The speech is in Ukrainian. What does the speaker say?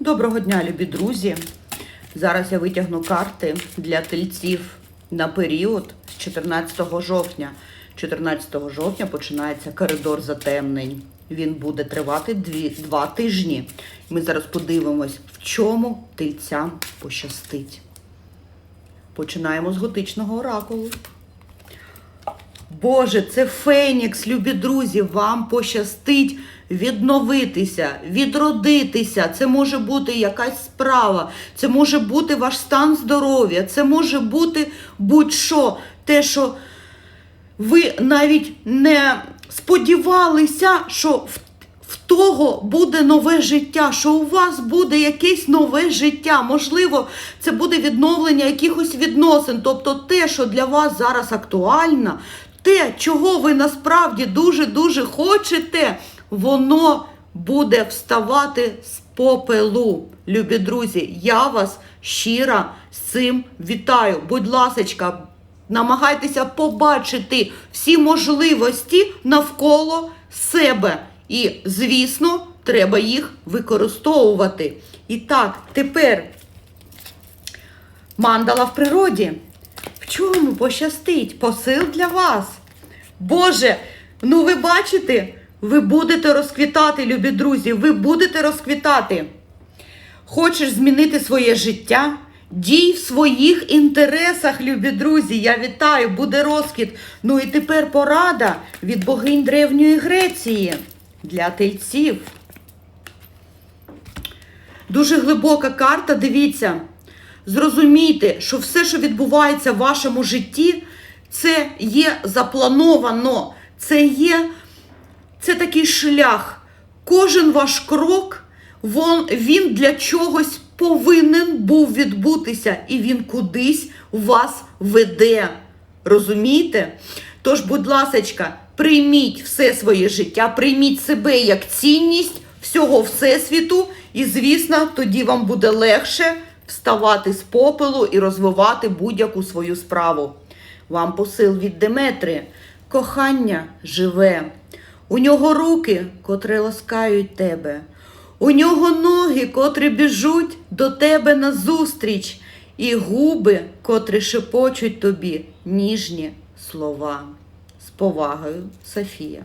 Доброго дня, любі друзі! Зараз я витягну карти для тельців на період з 14 жовтня. 14 жовтня починається коридор затемнень. Він буде тривати дві, два тижні. Ми зараз подивимось, в чому тельцям пощастить. Починаємо з готичного оракулу. Боже, це Фенікс, любі друзі, вам пощастить відновитися, відродитися. Це може бути якась справа, це може бути ваш стан здоров'я, це може бути будь-що. Те, що ви навіть не сподівалися, що в, в того буде нове життя, що у вас буде якесь нове життя. Можливо, це буде відновлення якихось відносин. Тобто те, що для вас зараз актуально, те, чого ви насправді дуже-дуже хочете, воно буде вставати з попелу. Любі друзі, я вас щиро з цим вітаю. Будь ласочка, намагайтеся побачити всі можливості навколо себе. І, звісно, треба їх використовувати. І так, тепер мандала в природі. В чому пощастить? Посил для вас. Боже, ну ви бачите, ви будете розквітати, любі друзі, ви будете розквітати. Хочеш змінити своє життя? Дій в своїх інтересах, любі друзі. Я вітаю, буде розквіт. Ну і тепер порада від богинь Древньої Греції для тельців. Дуже глибока карта, дивіться. Зрозумійте, що все, що відбувається в вашому житті, це є заплановано. Це є це такий шлях. Кожен ваш крок, вон, він для чогось повинен був відбутися, і він кудись вас веде. Розумієте? Тож, будь ласочка, прийміть все своє життя, прийміть себе як цінність всього Всесвіту, і, звісно, тоді вам буде легше вставати з попелу і розвивати будь-яку свою справу. Вам посил від Деметри. Кохання живе. У нього руки, котрі ласкають тебе. У нього ноги, котрі біжуть до тебе назустріч, і губи, котрі шепочуть тобі ніжні слова. З повагою, Софія.